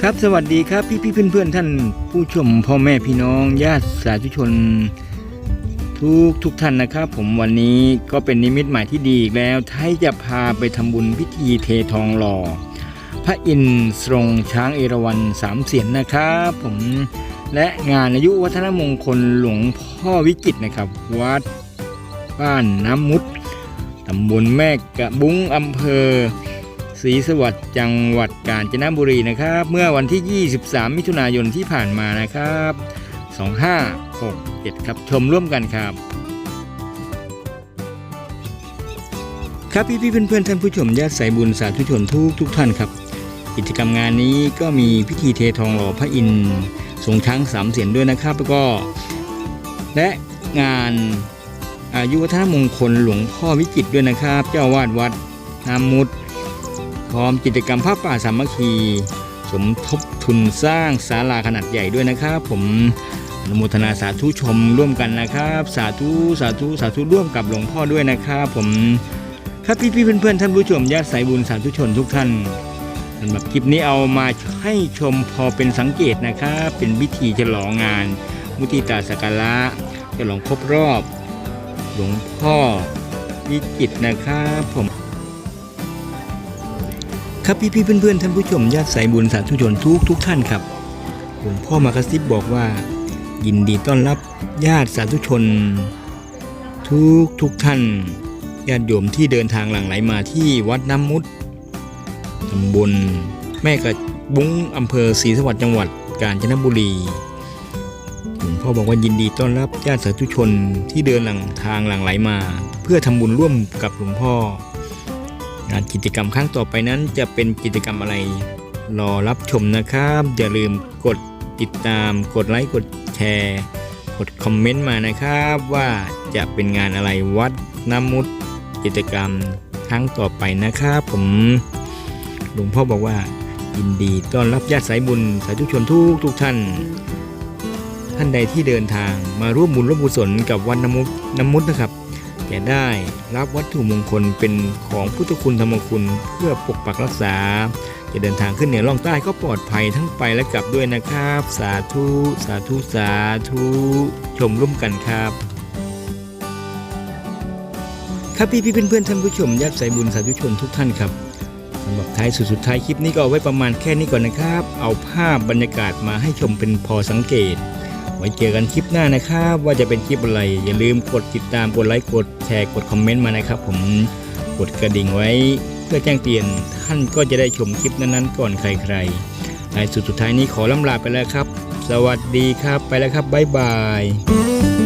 ครับสวัสดีครับพี่พี่เพื่อนเพื่อนท่าน ผู้ชมพ่อแม่พี่น้องญาติสาธุชน ทุกทุกท่านนะครับ ผมวันนี้ก็เป็นนิมิตหมายที่ดีอีกแล้วไทยจะพาไปทำบุญพิธีเททองหล่อ พระอินทร์ทรงช้างเอราวัณสามเสียนนะครับผมและงานอายุวัฒนมงคลหลวงพ่อวิจิตนะครับ วัดบ้านน้ำมุดตำบลแม่กะบุ้งอำเภอ ศรีสวัสดิ์จังหวัดกาญจนบุรีนะครับ เมื่อวันที่ 23 มิถุนายนที่ผ่านมานะครับ 2567 ครับชมร่วมกันครับ ครับพี่พี่ๆเพื่อนท่านผู้ชมญาติสายบุญสาธุชนทุกทุกท่านครับ กิจกรรมงานนี้ก็มีพิธีเททองหล่อพระอินทร์ทรงช้างสามเสียนด้วยนะครับ แล้วก็ และงานอายุวัฒนมงคลหลวงพ่อวิจิตด้วยนะครับ เจ้าอาวาดวัดน้ำมุด พร้อมกิจกรรมผ้าป่าสามัคคี สมทบทุนสร้างศาลาขนาดใหญ่ด้วยนะครับ ผมอนุโมทนาสาธุชมร่วมกันนะครับ สาธุสาธุสาธุร่วมกับหลวงพ่อด้วยนะครับ ผมครับพี่พี่ๆเพื่อนท่านผู้ชมญาติสายบุญสาธุชนทุกท่านสำหรับคลิปนี้เอามาให้ชมพอเป็นสังเกตนะครับเป็นพิธีฉลองงาน มุติตาสักการะฉลองครบรอบ หลวงพ่อวิจิตนะครับผม ครับพี่พี่ๆเพื่อนๆท่านผู้ชมญาติสายบุญสาธุชนทุกทุกท่านครับหลวงพ่อมากระซิบบอกว่า ยินดีต้อนรับญาติสาธุชน ทุกทุกท่านญาติโยมที่เดินทางหลั่งไหลมาที่วัดน้ำมุดตำบลแม่กระบุ้งอำเภอศรีสวัสดิ์จังหวัดกาญจนบุรีหลวงพ่อบอกว่ายินดีต้อนรับญาติสาธุชนที่เดินหลังทางหลังไหลมา เพื่อทำบุญร่วมกับหลวงพ่อ งานกิจกรรมครั้งต่อไปนั้นจะเป็นกิจกรรมอะไร รอรับชมนะครับ อย่าลืมกดติดตาม กดไลค์กดแชร์ กดคอมเมนต์มานะครับ ว่าจะเป็นงานอะไรวัดน้ำมุดกิจกรรมครั้งต่อไปนะครับผมหลวงพ่อบอกว่ายินดีต้อนรับญาติสายบุญสาธุชนทุกทุกท่าน ท่านใดที่เดินทางมาร่วมบุญร่วมกุศลกับวัดน้ำมุดน้ำมุดนะครับ จะได้รับวัตถุมงคลเป็นของพุทธคุณธรรมคุณเพื่อปกปักรักษา จะเดินทางขึ้นเหนือล่องใต้ก็ปลอดภัยทั้งไปและกลับด้วยนะครับ สาธุสาธุสาธุชมร่วมกันครับครับพี่พี่ๆเพื่อนท่านผู้ชมญาติสายบุญสาธุชนทุกท่านครับสำหรับท้ายสุดสุดท้ายคลิปนี้ก็เอาไว้ประมาณแค่นี้ก่อนนะครับ เอาภาพบรรยากาศมาให้ชมเป็นพอสังเกต ไว้เจอกันคลิปหน้านะครับ ว่าจะเป็นคลิปอะไร อย่าลืมกดติดตามกดไลค์กดแชร์กดคอมเมนต์มานะครับ ผมกดกระดิ่งไว้เพื่อแจ้งเตือนท่านก็จะได้ชมคลิปนั้นๆ ก่อนใครๆในสุดสุดท้ายนี้ขอล่ำลาไปแล้วครับ สวัสดีครับไปแล้วครับบ๊ายบาย